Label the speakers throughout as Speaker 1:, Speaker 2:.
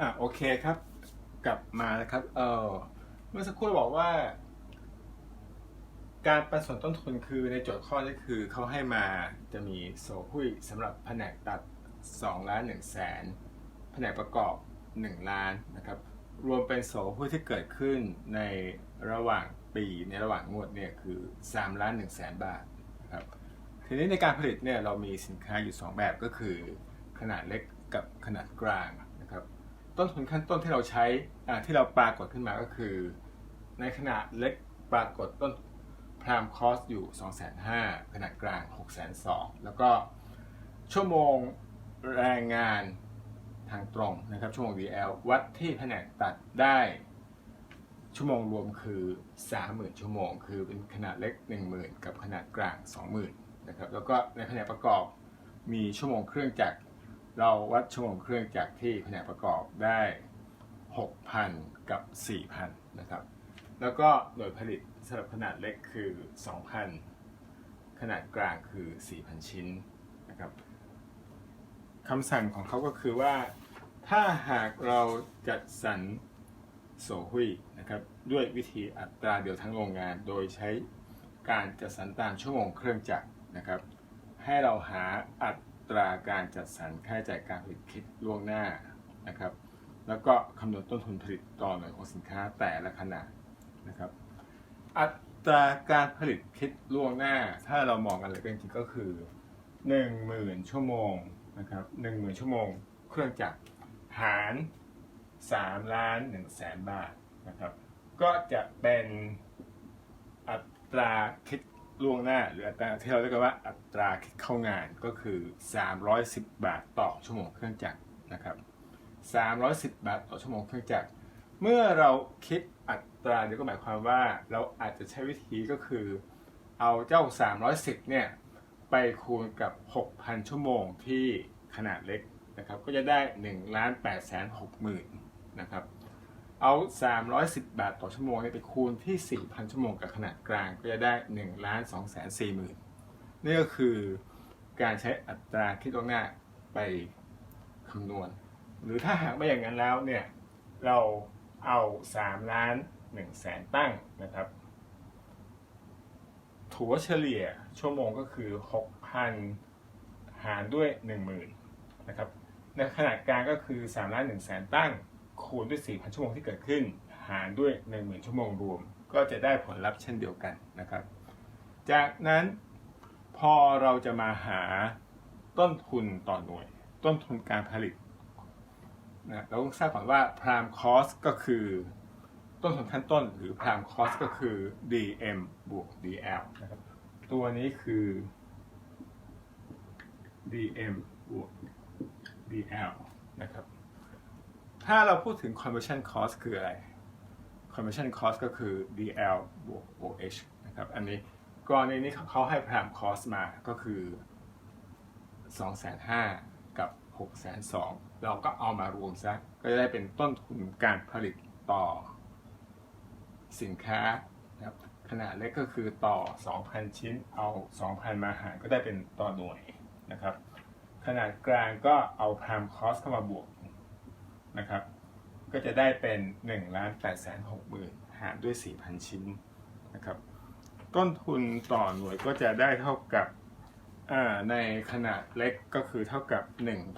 Speaker 1: อะโอเคครับ กลับมานะครับ เออเมื่อสักครู่บอกว่า การปันส่วนต้นทุนคือในโจทย์ข้อนี้คือเขาให้มาจะมีโซหุ้ยสำหรับแผนกตัด2ล้าน1แสนแผนกประกอบ 1 ล้านนะครับ รวมเป็นโสหุ้ยที่เกิดขึ้นในระหว่างปีในระหว่างงวดเนี่ยคือ3ล้าน1แสนบาทนะครับทีนี้ในการผลิตเนี่ยเรามีสินค้าอยู่ 2 แบบก็คือขนาดเล็กกับขนาดกลาง ต้นทุนขั้นต้นที่เราใช้ที่เราปรากฏขึ้นมาก็คือ ในขนาดเล็กปรากฏต้นพรามคอสอยู่ 2 5 0 0 0ขนาดกลาง 6 2 0 0 0แล้วก็ชั่วโมงแรงงานทางตรงนะครับชั่วโมง DL วัดที่แผนกตัดได้ชั่วโมงรวมคือ 30,000 ชั่วโมง คือเป็นขนาดเล็ก 10,000 กับขนาดกลาง 20,000 นะครับ แล้วก็ในแผนกประกอบมีชั่วโมงเครื่องจักร เราวัดชั่วโมงเครื่องจักรที่แผนกประกอบได้ 6,000 กับ 4,000 นะครับ แล้วก็หน่วยผลิตสำหรับขนาดเล็กคือ 2,000 ขนาดกลางคือ 4,000 ชิ้นนะครับคำสั่งของเขาก็คือว่า ถ้าหากเราจัดสรรโสหุยนะครับด้วยวิธีอัตราเดียวทั้งโรงงาน โดยใช้การจัดสรรตามชั่วโมงเครื่องจักรนะครับ ให้เราหาอั ตราการจัดสรรค่าใช้จ่ายการผลิตคิดล่วงหน้านะครับ แล้วก็คำนวณต้นทุนผลิตต่อหน่วยของสินค้าแต่ละขนาดนะครับ อัตราการผลิตคิดล่วงหน้า ถ้าเรามองกันเลยก็จริงๆก็คือ 10,000 ชั่วโมงนะครับ10,000 ชั่วโมง เครื่องจักรหาร3ล้าน1แสนบาทนะครับ ก็จะเป็นอัตราคิด ล่วงหน้า หรืออัตราที่เราเรียกกันว่าอัตราคิดเข้างานก็คือ 310 บาทต่อชั่วโมงเครื่องจักรนะครับ 310 บาทต่อชั่วโมงเครื่องจักร เมื่อเราคิดอัตราเดี๋ยวก็หมายความว่าเราอาจจะใช้วิธีก็คือ เอาเจ้า 310 เนี่ย ไปคูณกับ 6,000 ชั่วโมงที่ขนาดเล็กนะครับ ก็จะได้1ล้าน8แสน6หมื่นนะครับ เอา 310 บาทต่อชั่วโมงเนี่ยไปคูณที่ 4,000 ชั่วโมงกับขนาดกลางก็จะได้1ล้าน2แสน4หมื่นนี่ก็คือการใช้อัตราคิดล่วงหน้าไปคำนวณ หรือถ้าหากไม่อย่างนั้นแล้วเนี่ย เราเอา3ล้าน1แสนตั้งนะครับถัวเฉลี่ยชั่วโมงก็คือ 6,000 หารด้วย 10,000นะครับในขนาดกลางก็คือ3ล้าน1แสนตั้ง คูณด้วย 4,000 ชั่วโมงที่เกิดขึ้น หารด้วย 10,000 ชั่วโมงรวม ก็จะได้ผลลัพธ์เช่นเดียวกันนะครับ จากนั้นพอเราจะมาหาต้นทุนต่อหน่วย ต้นทุนการผลิตนะเราต้องทราบก่อนว่า prime cost ก็คือ ต้นทุนขั้นต้นหรือ prime cost ก็คือ dm บวก dl นะครับตัวนี้คือ dm บวก dl นะครับ ถ้าเราพูดถึง conversion cost คืออะไร conversion cost ก็คือ dl บวก oh นะครับอันนี้กรณีนี้เขาให้ prime cost มาก็คือ2,500กับ6,200เราก็เอามารวมซะ ก็จะได้เป็นต้นทุนการผลิตต่อสินค้านะครับขนาดเล็กก็คือต่อ 2,000 ชิ้นเอา 2,000 มาหารก็ได้เป็นต่อหน่วยนะครับ ขนาดกลางก็เอา prime cost เข้ามาบวก นะครับ ก็จะได้เป็น1ล้าน8แสน6หมื่นหารด้วย 4,000 ชิ้นนะครับ ต้นทุนต่อหน่วยก็จะได้เท่ากับในขนาดเล็กก็คือเท่ากับ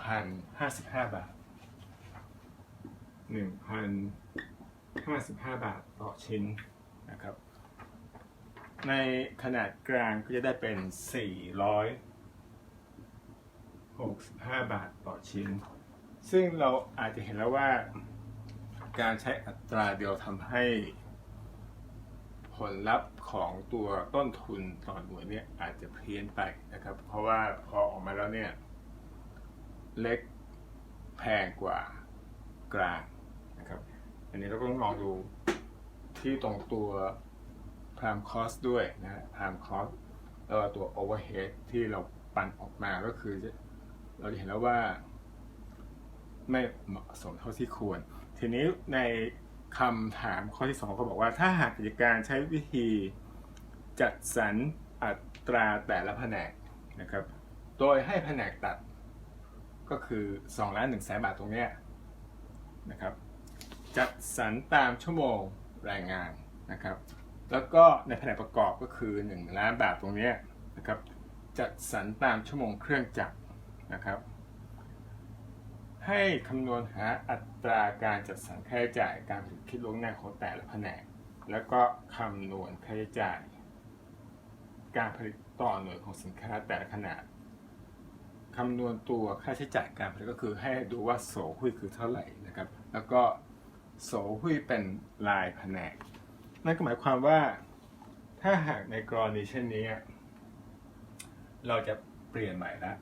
Speaker 1: 1,055 บาท 1,055 บาทต่อชิ้นนะครับ ในขนาดกลางก็จะได้เป็น 465 บาทต่อชิ้น ซึ่งเราอาจจะเห็นแล้วว่า การใช้อัตราเดียวทำให้ ผลลัพธ์ของตัวต้นทุนต่อหน่วยเนี่ยอาจจะเพี้ยนไปนะครับ เพราะว่าพอออกมาแล้วเนี่ย เล็กแพงกว่ากลางนะครับ อันนี้เราก็ต้องลองดูที่ตรงตัว prime cost ด้วยนะ prime cost แล้วก็ตัว overhead ที่เราปั่นออกมาก็คือ เราจะเห็นแล้วว่า ไม่เหมาะสมเท่าที่ควร ทีนี้ในคำถามข้อที่2ก็บอกว่าถ้าหากกิจการใช้วิธีจัดสรรอัตราแต่ละแผนกนะครับ โดยให้แผนกตัดก็คือ2ล้าน1แสนบาทตรงเนี้ยนะครับ จัดสรรตามชั่วโมงแรงงานนะครับ แล้วก็ในแผนกประกอบก็คือ 1 ล้านบาทตรงเนี้ยนะครับ จัดสรรตามชั่วโมงเครื่องจักรนะครับ ให้คำนวณหาอัตราการจัดสรรค่าใช้จ่ายการผลิตคิดล่วงหน้าของแต่ละแผนก แล้วก็คำนวณค่าใช้จ่าย การผลิตต่อหน่วยของสินค้าแต่ละขนาดคำนวณตัวค่าใช้จ่ายการผลิตก็คือให้ดูว่าโสหุ้ยคือเท่าไหร่นะครับ แล้วก็โสหุ้ยเป็นรายแผนก นั่นก็หมายความว่าถ้าหากในกรณีเช่นนี้ เราจะเปลี่ยนใหม่ละ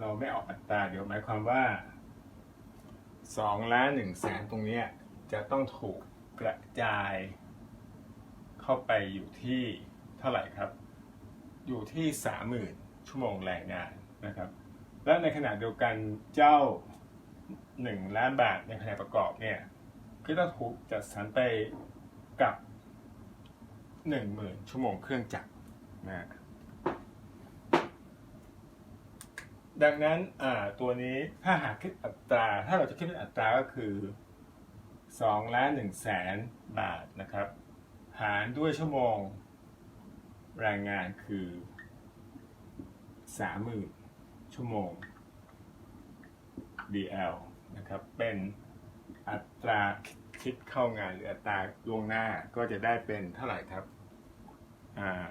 Speaker 1: เราไม่ออกอัตราเดี๋ยวหมายความว่า2ล้าน1แสนตรงนี้จะต้องถูกกระจายเข้าไปอยู่ที่เท่าไหร่ครับ อยู่ที่30,000ชั่วโมงแรงงานนะครับ และในขณะเดียวกันเจ้า1ล้านบาทในแผนประกอบเนี่ยก็ต้องถูกจัดสรรไปกับ10,000ชั่วโมงเครื่องจักรนะ ดังนั้นตัวนี้ถ้าหากคิดอัตรา ถ้าเราจะคิดเป็นอัตราก็คือ2ล้าน1แสนบาทนะครับ หารด้วยชั่วโมงแรงงานคือ30,000ชั่วโมง DL นะครับ เป็นอัตราคิดเข้างานหรืออัตราล่วงหน้าก็จะได้เป็นเท่าไหร่ครับอ่า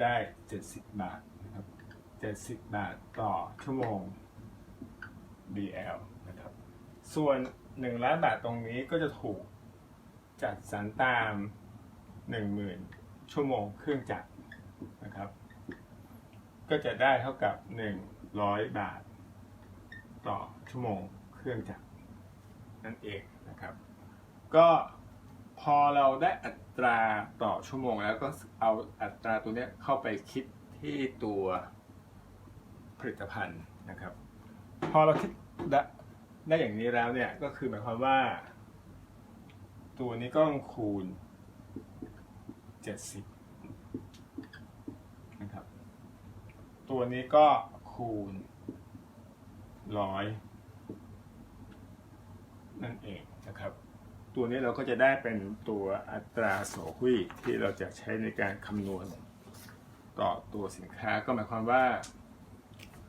Speaker 1: ได้ 70 บาทนะครับ 70 บาทต่อชั่วโมง DL นะครับ ส่วน 1 ล้านบาทตรงนี้ก็จะถูกจัดสรรตาม 10,000 ชั่วโมงเครื่องจักรนะครับ ก็จะได้เท่ากับ 100 บาท ต่อชั่วโมงเครื่องจักรนั่นเองนะครับ ก็ พอเราได้อัตราต่อชั่วโมงแล้วก็เอาอัตราตัวนี้เข้าไปคิดที่ตัวผลิตภัณฑ์นะครับ พอเราคิดได้ได้อย่างนี้แล้วเนี่ยก็คือหมายความว่า ตัวนี้ก็ต้องคูณ 70นะครับ ตัวนี้ก็คูณร้อยนั่นเองนะครับ ตัวนี้เราก็จะได้เป็นตัวอัตราโสหุ้ยที่เราจะใช้ในการคำนวณต่อตัวสินค้าก็หมายความว่า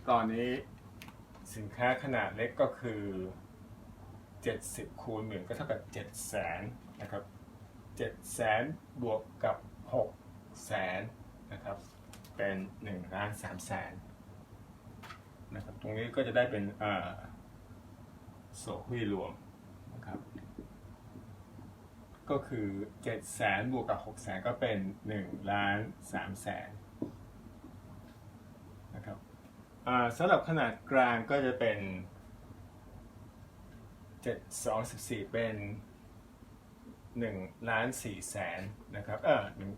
Speaker 1: ตอนนี้สินค้าขนาดเล็กก็คือ 70 คูณหนึ่งก็เท่ากับ7แสนนะครับ7แสนบวกกับ6แสนนะครับเป็น1ล้าน3แสนนะครับตรงนี้ก็จะได้เป็นอ่าโสหุ้ยรวม ก็คือ7แสนบวกกับ6แสนก็เป็น1ล้าน3แสนนะครับสำหรับขนาดกลางก็จะเป็น7 2 14เป็น1ล้าน4แสนนะครับเออหนึ่ง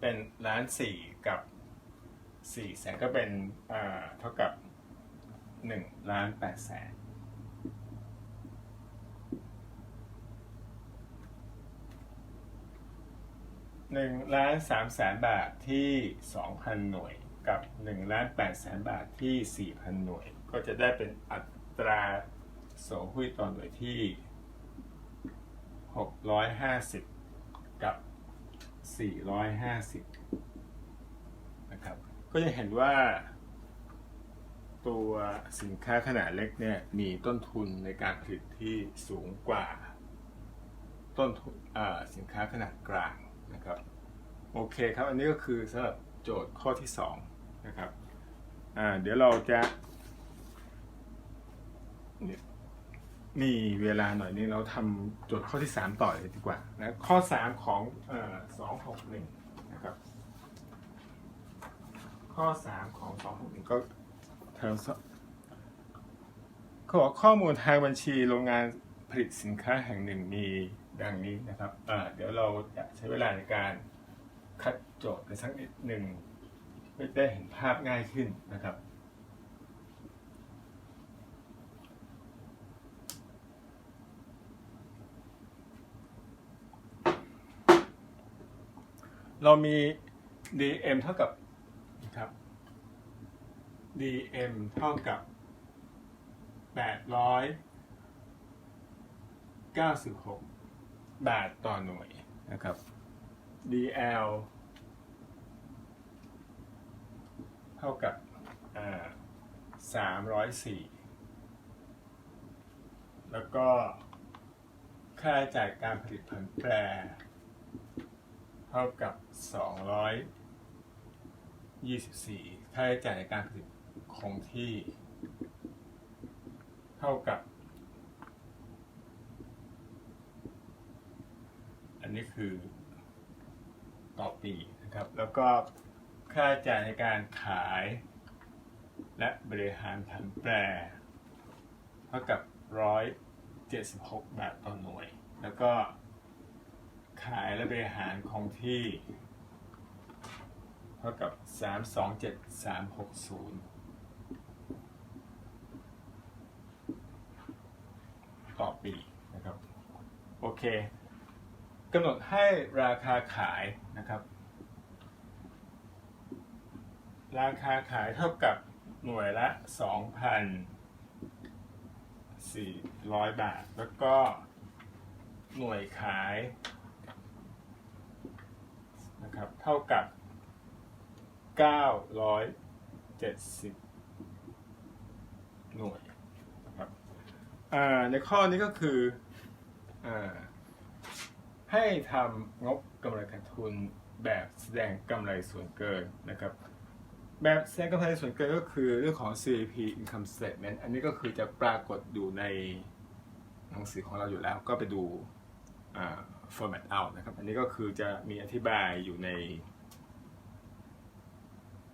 Speaker 1: เป็นล้าน4กับ4แสนก็เป็นอ่าเท่ากับ1ล้าน8แสน หนึ่งล้านสามแสนบาทที่สองพันหน่วยกับหนึ่งล้านแปดแสนบาทที่สี่พันหน่วย ก็จะได้เป็นอัตราโสหุ้ยต่อหน่วยที่หกร้อยห้าสิบกับสี่ร้อยห้าสิบนะครับ ก็จะเห็นว่าตัวสินค้าขนาดเล็กเนี่ยมีต้นทุนในการผลิตที่สูงกว่า ต้นทุนสินค้าขนาดกลาง นะครับ โอเคครับ อันนี้ก็คือสำหรับโจทย์ข้อที่2นะครับอ่าเดี๋ยวเราจะนี่ยมีเวลาหน่อยนึงเราทำโจทย์ข้อที่ 3 ต่อเลยดีกว่านะข้อ 3 ของเอ่อ261นะครับ ข้อ 3 ของ261ก็เทอมสเขาบอกข้อมูลทางบัญชีโรงงานผลิตสินค้าแห่งหนึ่งมี ดังนี้นะครับเดี๋ยวเราจะใช้เวลาในการคัดโจทย์กันสักนิดหนึ่งเพื่อได้เห็นภาพง่ายขึ้นนะครับเรามี dm เท่ากับ dm เท่ากับ 896 บาทต่อหน่วยนะครับ dl เท่ากับสามร้อ่า304แล้วก็ค่าจ่ายการผลิตผันแปร เท่ากับ 224 ค่าใช้จ่ายในการผลิตคงที่ เท่ากับ นนี้คือต่อปีนะครับ แล้วก็ค่าใช้จ่ายในการขาย และบริหารผันแปรเท่ากับ176บาทต่อหน่วย แล้วก็ขายและบริหารคงที่ เท่ากับ327360ต่อปีนะครับ โอเค กำหนดให้ราคาขายนะครับ ราคาขายเท่ากับหน่วยละ 2,400 บาท แล้วก็หน่วยขายนะครับเท่ากับ 970 หน่วยนะครับอ่าในข้อนี้ก็คืออา ให้ทำงบกำไรขาดทุนแบบแสดงกำไรส่วนเกินนะครับ แบบแสดงกำไรส่วนเกินก็คือเรื่องของ CAP Income Statement อันนี้ก็คือจะปรากฏอยู่ในหนังสือของเราอยู่แล้วก็ไปดู format เอานะครับ อันนี้ก็คือจะมีอธิบายอยู่ใน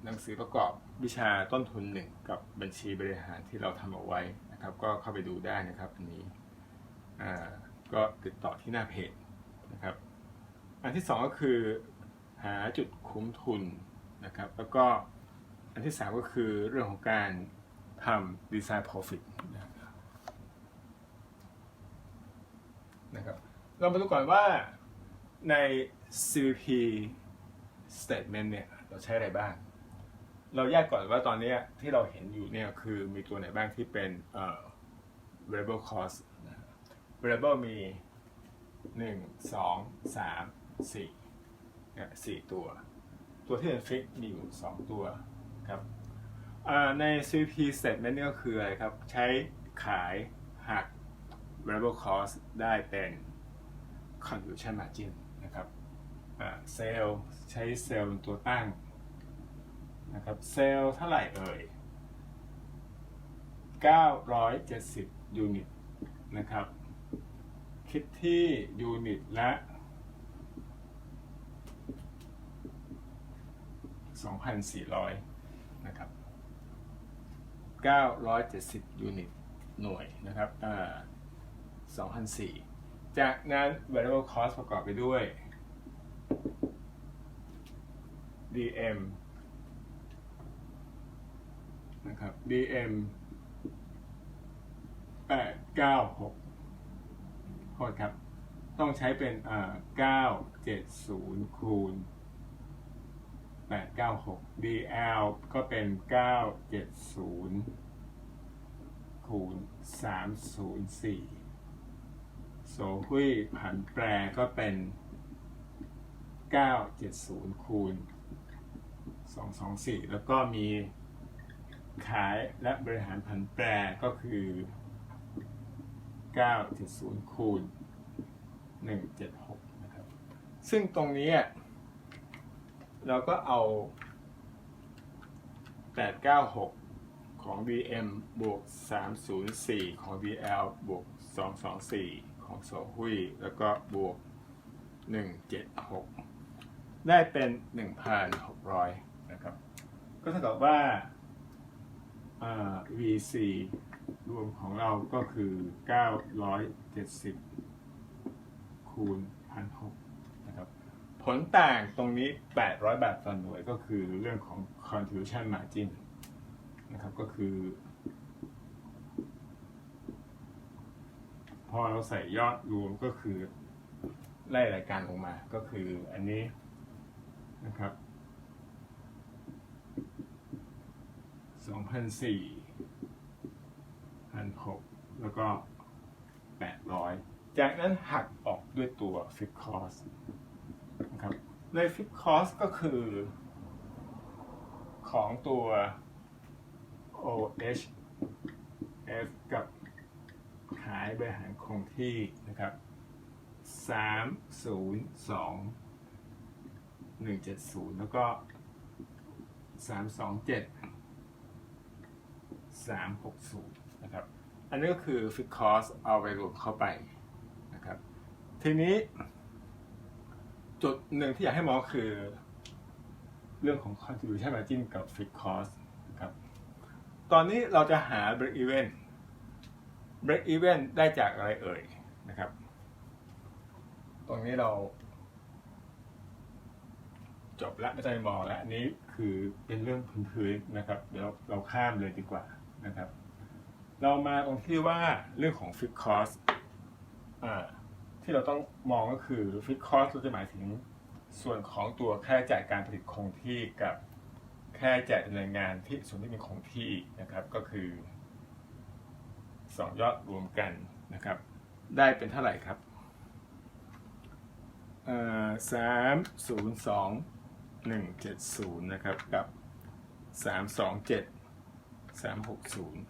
Speaker 1: หนังสือประกอบวิชาต้นทุนหนึ่งกับบัญชีบริหารที่เราทำเอาไว้นะครับ ก็เข้าไปดูได้นะครับอันนี้ก็ติดต่อที่หน้าเพจ นะครับ อันที่สองก็คือหาจุดคุ้มทุนนะครับ แล้วก็อันที่สามก็คือเรื่องของการทำ design profit นะครับนะครับ เรามาดูก่อนว่าใน CVP statement เนี่ยเราใช้อะไรบ้าง เราแยกก่อนว่าตอนนี้ที่เราเห็นอยู่เนี่ยคือมีตัวไหนบ้างที่เป็น variable cost นะ ครับ variable มี1 2 3 4เนี่สี่ตัว ตัวที่เป็น fix มีอยู่2ตัวครับใน CVP statement นี่ก็คืออะไรครับ ใช้ขายหัก variable cost ได้เป็น contribution margin นะครับเซลล์ใช้เซลล์เป็นตัวตั้งนะครับเซลล์เท่าไหร่เอ่ย 970 ยูนิตนะครับ คิดที่ยูนิตละ 2,400 นะครับ 970 ยูนิตหน่วยนะครับอ่า2,004จากนั้น variable cost ประกอบไปด้วย DM นะครับ DM 896 โทษครับ ต้องใช้เป็นอ่า970 คูณ 896 DL ก็เป็น 970 คูณ 304โซหุยผันแปรก็เป็น 970 คูณ 224 แล้วก็มีขายและบริหารผันแปรก็คือ 970คูณ 176 นะครับ ซึ่งตรงนี้เราก็เอา 896 ของ DM บวก 304 ของ DL บวก 224 ของโซหุยแล้วก็บวก 176 ได้เป็น 1,600 นะครับ ก็เท่ากับว่า VC รวมของเราก็คือ 970 คูณ 1,600นะครับ ผลต่างตรงนี้ 800 บาทต่อหน่วยก็คือเรื่องของ contribution margin นะครับ ก็คือ พอเราใส่ยอดรวมก็คือไล่รายการลงมา ก็คืออันนี้นะครับ2 2,004 1,600 แล้วก็ 800 จากนั้นหักออกด้วยตัว Fix Cost นะครับใน Fix Cost ก็คือ ของตัว OHF กับขายบริหารคงที่นะครับ 302 170 แล้วก็ 327 360 นะครับ อันนี้ก็คือ fixed Cost เอาไปรวมเข้าไปนะครับ ทีนี้จุดหนึ่งที่อยากให้มองคือ เรื่องของ contribution margin กับ fixed cost นะครับ ตอนนี้เราจะหา break even break even ได้จากอะไรเอ่ยนะครับ ตรงนี้เรา จบละไม่ต้องมองล้วอันนี้คือเป็นเรื่องพื้นๆนะครับ เดี๋ยวเราข้ามเลยดีกว่านะครับ เรามาตรงที่ว่าเรื่องของ fixed cost อ่าที่เราต้องมองก็คือ fixed cost เราจะหมายถึงส่วนของตัวค่าใช้จ่ายการผลิตคงที่กับค่าใช้จ่ายดำเนินงานที่ส่วนที่เป็นคงที่นะครับก็คือสองยอดรวมกันนะครับ ได้เป็นเท่าไหร่ครับสามศูนย์สองหนึ่งเจ็ดศูนย์นะครับกับสามสองเจ็ดสามหกศูนย์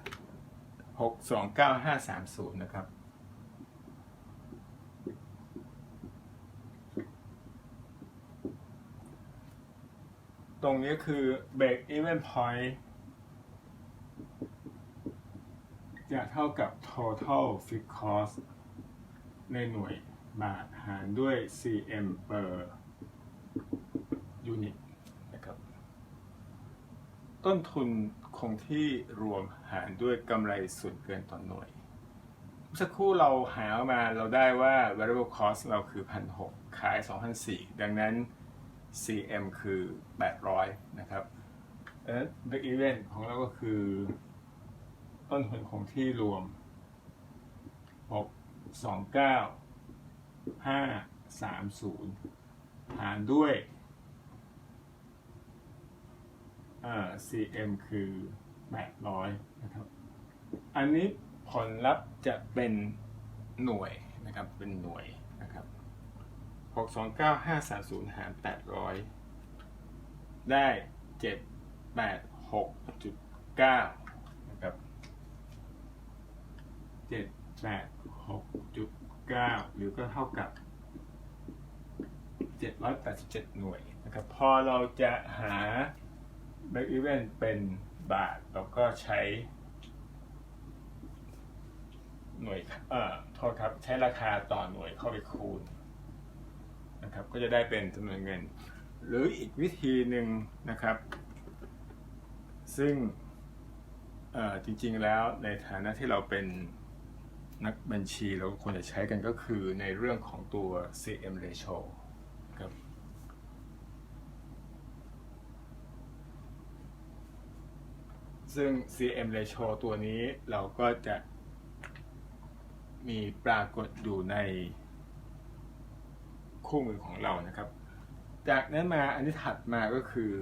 Speaker 1: หกสองเก้าห้าสามศูนะครับ ตรงนี้คือ break even point จะเท่ากับ total fixed cost ในหน่วยบาทหารด้วย cm per unit ต้นทุนคงที่รวมหารด้วยกำไรส่วนเกินต่อหน่วยเมื่อสักครู่เราหามาเราได้ว่า variable cost เราคือ 1,600 ขาย 2,400 ดังนั้น CM คือ 800 นะครับ the event ของเราก็คือ ต้นทุนคงที่รวม 6 29 5 30 หารด้วยอ่า CM คือ 800 นะครับ อันนี้ผลลัพธ์จะเป็นหน่วยนะครับ เป็นหน่วยนะครับ 6 2 9 5 3 0 หาร 800 ได้ 7 8 6จุด9นะครับ 7 8 6จุด9หรือก็เท่ากับ 787 หน่วยนะครับ พอเราจะหา break even เป็นบาทเราก็ใช้ หน่วยเอ่อโทษครับใช้ราคาต่อหน่วยเข้าไปคูณนะครับก็จะได้เป็นจำนวนเงิน หรืออีกวิธีหนึ่งนะครับ ซึ่งเอ่อจริงๆแล้วในฐานะที่เราเป็นนักบัญชีเราควรจะใช้กันก็คือในเรื่องของตัว CM ratio ครับ ซึ่ง CM ratio ตัวนี้เราก็จะมีปรากฏอยู่ในคู่มือของเรานะครับ จากนั้นมาอันที่ถัดมาก็คือ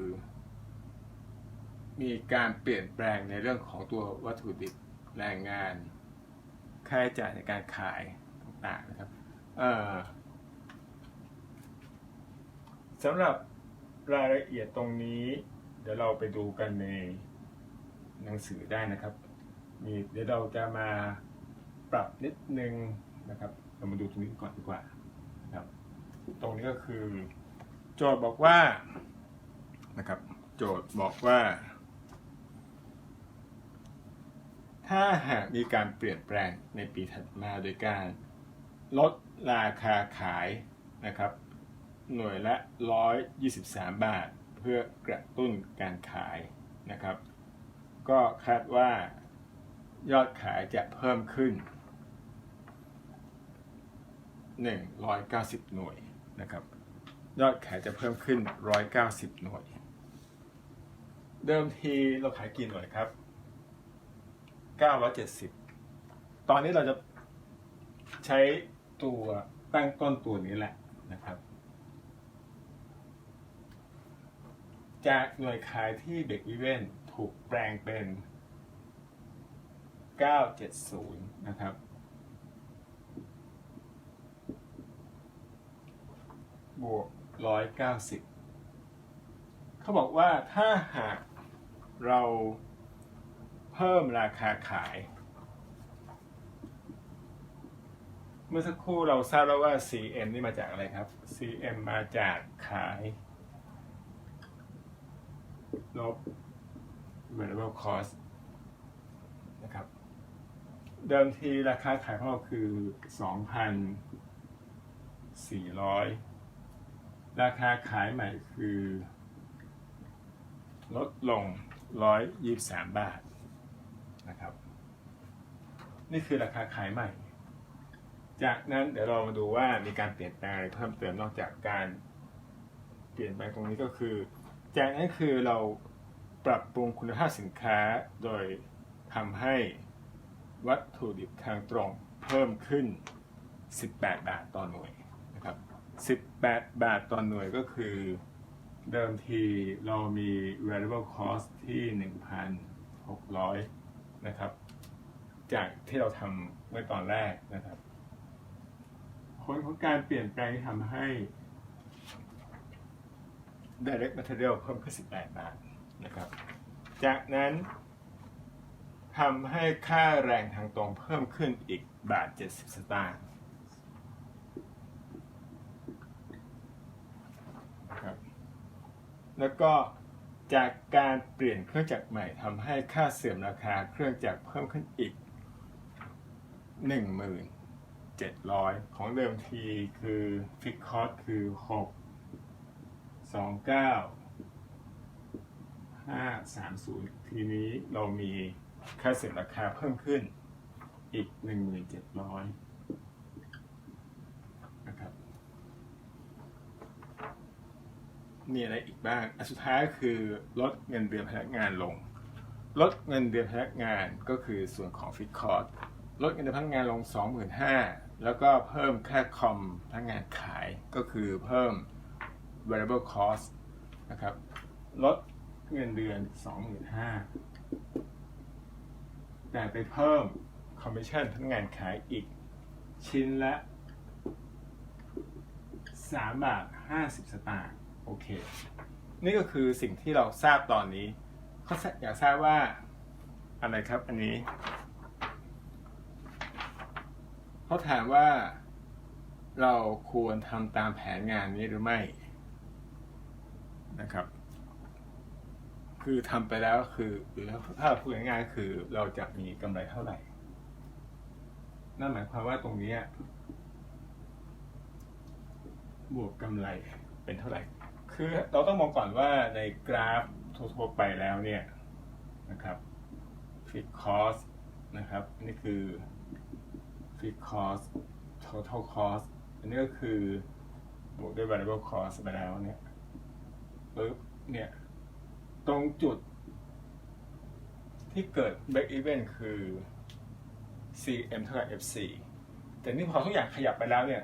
Speaker 1: มีการเปลี่ยนแปลงในเรื่องของตัววัตถุดิบแรงงาน ค่าใช้จ่ายในการขายต่างๆนะครับสำหรับรายละเอียดตรงนี้ เดี๋ยวเราไปดูกันใน หนังสือได้นะครับมีเดี๋ยวเราจะมาปรับนิดนึงนะครับเรามาดูตรงนี้ก่อนดีกว่าครับ ตรงนี้ก็คือ โจทย์บอกว่านะครับ โจทย์บอกว่า ถ้าหากมีการเปลี่ยนแปลงในปีถัดมาโดยการลดราคาขายนะครับ หน่วยละ 123 บาท เพื่อกระตุ้นการขายนะครับ ก็คาดว่ายอดขายจะเพิ่มขึ้น 190 หน่วยนะครับ ยอดขายจะเพิ่มขึ้น 190 หน่วย เดิมทีเราขายกี่หน่วยครับ 970 ตอนนี้เราจะใช้ตัวตั้งต้นตัวนี้แหละนะครับ จากหน่วยขายที่เบรกอีเวน ถูกแปลงเป็น 970 นะครับ บวก 190 เขาบอกว่าถ้าหากเราเพิ่มราคาขาย เมื่อสักครู่เราทราบแล้วว่า CM นี่มาจากอะไรครับ CM มาจากขายลบ variable cost นะครับ เดิมทีราคาขายของเราคือ 2,400 ราคาขายใหม่คือ ลดลง 123 บาทนะครับ นี่คือราคาขายใหม่ จากนั้นเดี๋ยวเรามาดูว่ามีการเปลี่ยนแปลงอะไรเพิ่มเติมนอกจากการเปลี่ยนแปลงตรงนี้ก็คือ จากนั้นคือเรา ปรับปรุงคุณภาพสินค้าโดยทำให้วัตถุดิบทางตรงเพิ่มขึ้น 18 บาทต่อหน่วยนะครับ 18 บาทต่อหน่วยก็คือเดิมทีเรามี variable cost ที่ 1,600 นะครับ จากที่เราทำไว้ตอนแรกนะครับ ผลของการเปลี่ยนแปลงที่ทำให้ direct material เพิ่มขึ้น 18 บาท นะครับ จากนั้นทำให้ค่าแรงทางตรงเพิ่มขึ้นอีกบาท 70 สตางค์นะครับ แล้วก็จากการเปลี่ยนเครื่องจักรใหม่ทำให้ค่าเสื่อมราคาเครื่องจักรเพิ่มขึ้นอีก 17,700 ของเดิมทีคือฟิกคอร์สคือ 6 29 530 ทีนี้เรามีค่าเสื่อมราคาเพิ่มขึ้นอีก 1,700นะครับมีอะไรอีกบ้างอันสุดท้ายคือลดเงินเดือนพนักงานลง ลดเงินเดือนพนักงานก็คือส่วนของฟิกคอร์สลดเงินเดือนพนักงานลง 25,000 แล้วก็เพิ่มค่าคอมพนักงานขายก็คือเพิ่ม variable cost นะครับลด เงินเดือน25,000แต่ไปเพิ่มคอมมิชชั่นพนักงานขายอีก ชิ้นละ3บาท50สตางค์โอเค นี่ก็คือสิ่งที่เราทราบตอนนี้เขาอยากทราบว่าอะไรครับอันนี้เขาถามว่าเราควรทำตามแผนงานนี้หรือไม่นะครับ คือทำไปแล้วคือหรือถ้าพูดง่ายๆคือเราจะมีกำไรเท่าไหร่ นั่นหมายความว่าตรงนี้บวกกำไรเป็นเท่าไหร่ คือเราต้องมองก่อนว่าในกราฟทั่วไปแล้วเนี่ยนะครับ fixed cost นะครับนี่คือ fixed cost total cost อันนี้ก็คือบวกด้วย variable cost ไปแล้วเนี่ยปึ๊บเนี่ย ตรงจุดที่เกิด break even คือ cm เท่ากับ fc แต่นี่พอทุกอย่างขยับไปแล้วเนี่ย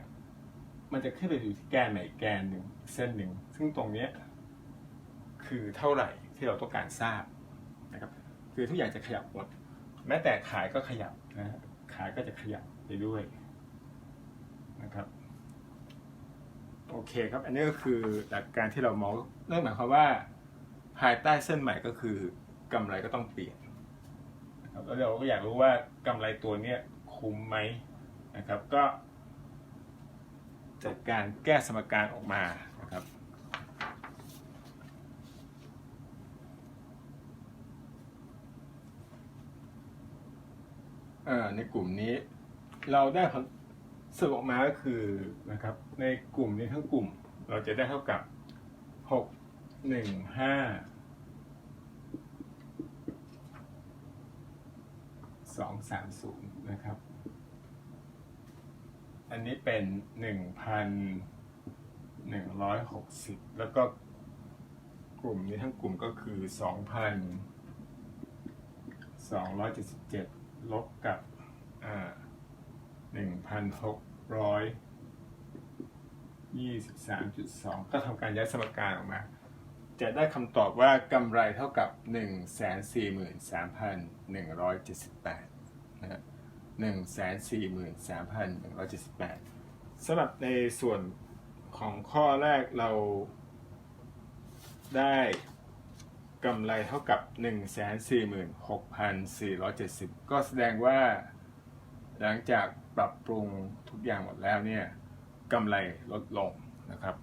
Speaker 1: มันจะขึ้นไปอยู่ที่แกนไหนแกนหนึ่งเส้นหนึ่ง ซึ่งตรงเนี้ยคือเท่าไหร่ที่เราต้องการทราบนะครับ คือทุกอย่างจะขยับหมด แม้แต่ขายก็ขยับนะฮะขายก็จะขยับไปด้วยนะครับ โอเคครับ อันนี้ก็คือหลักการที่เรามองนั่นหมายความว่า ภายใต้เส้นใหม่ก็คือกำไรก็ต้องเปลี่ยนนะครับแล้วเราก็อยากรู้ว่ากำไรตัวเนี้ยคุ้มไหมนะครับก็ จัดการแก้สมการออกมานะครับเอ่อในกลุ่มนี้เราได้ผลสรุปออกมาก็คือนะครับในกลุ่มนี้ทั้งกลุ่มเราจะได้เท่ากับหก หนึ่งห้าสองสามศูนย์นะครับ อันนี้เป็นหนึ่งพันหนึ่งร้อยหกสิบแล้วก็กลุ่มนี้ทั้งกลุ่มก็คือสองพันสองร้อยเจ็ดสิบเจ็ดลบกับอ่าหนึ่งพันหกร้อยยี่สิบสามจุดสองก็ทำการย้ายสมการออกมา จะได้คำตอบว่ากำไรเท่ากับ 143,178นะฮะ143,178สำหรับในส่วนของข้อแรกเราได้กำไรเท่ากับ 146,470 ก็แสดงว่าหลังจากปรับปรุงทุกอย่างหมดแล้วเนี่ยกำไรลดลงนะครับ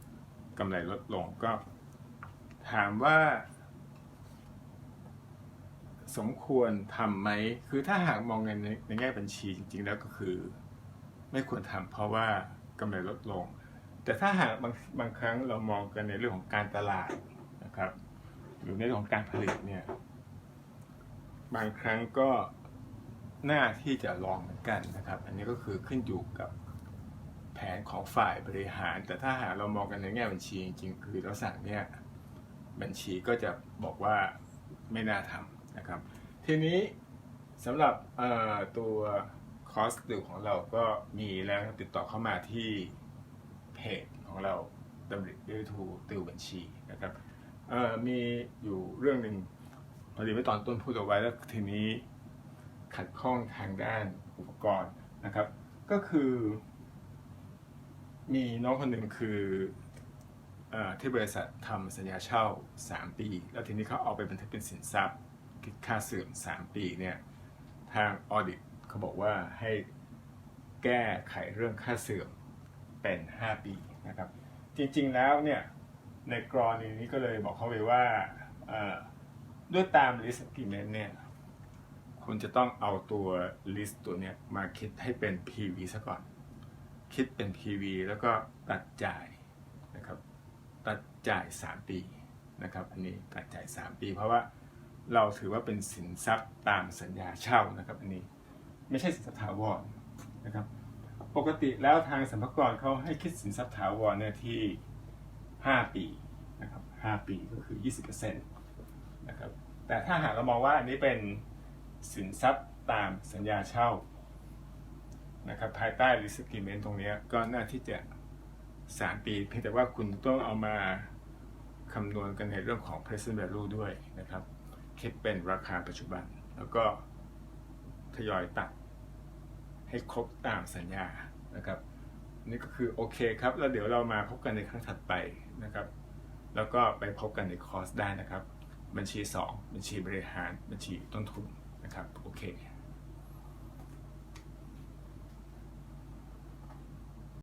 Speaker 1: กำไรลดลงก็ ถามว่า สมควรทำไหม คือถ้าหากมองในในแง่บัญชีจริง ๆ แล้วก็คือ ไม่ควรทำเพราะว่ากำไรลดลง แต่ถ้าหากบางบางครั้งเรามองกันในเรื่องของการตลาดนะครับ หรือในเรื่องของการผลิตเนี่ย บางครั้งก็น่าที่จะลองเหมือนกันนะครับ อันนี้ก็คือขึ้นอยู่กับแผนของฝ่ายบริหาร แต่ถ้าหากเรามองกันในแง่บัญชีจริงๆคือลักษณะเนี่ย บัญชีก็จะบอกว่าไม่น่าทำนะครับ ทีนี้สำหรับตัวคอสติวของเราก็มีแล้วติดต่อเข้ามาที่เพจของเราดำริด้วยทูติวบัญชีนะครับมีอยู่เรื่องหนึ่งพอดีเมื่อตอนต้นพูดเอาไว้แล้วทีนี้ขัดข้องทางด้านอุปกรณ์นะครับ ก็คือ มีน้องคนหนึ่งคือ ที่บริษัททำสัญญาเช่า 3 ปี แล้วทีนี้เขาเอาไปบันทึกเป็นสินทรัพย์คิดค่าเสื่อม 3 ปีเนี่ยทางออดิตเขาบอกว่าให้แก้ไขเรื่องค่าเสื่อมเป็น 5 ปีนะครับ จริงๆแล้วเนี่ยในกรณีนี้ก็เลยบอกเขาไปว่าด้วยตาม list agreement เนี่ยคุณจะต้องเอาตัว list ตัวเนี้ยมาคิดให้เป็น PV ซะก่อน คิดเป็น PV แล้วก็ตัดจ่าย ตัดจ่าย 3 ปีนะครับอันนี้ตัดจ่าย 3 ปี เพราะว่าเราถือว่าเป็นสินทรัพย์ตามสัญญาเช่านะครับอันนี้ไม่ใช่สินทรัพย์ถาวรนะครับปกติแล้วทางสรรพากรเขาให้คิดสินทรัพย์ถาวรเนี่ยที่ 5 ปีนะครับ5ปีก็คือ 20%นะครับแต่ถ้าหากเรามองว่าอันนี้เป็นสินทรัพย์ตามสัญญาเช่านะครับภายใต้ lease agreement ตรงนี้ก็น่าที่จะ 3ปี เพียงแต่ว่าคุณต้องเอามาคำนวณกันในเรื่องของ present value ด้วยนะครับ คิดเป็นราคาปัจจุบัน แล้วก็ทยอยตัดให้ครบตามสัญญานะครับ นี่ก็คือโอเคครับ แล้วเดี๋ยวเรามาพบกันในครั้งถัดไปนะครับ แล้วก็ไปพบกันในคอร์สได้นะครับ บัญชี 2 บัญชีบริหาร บัญชีต้นทุนนะครับ โอเค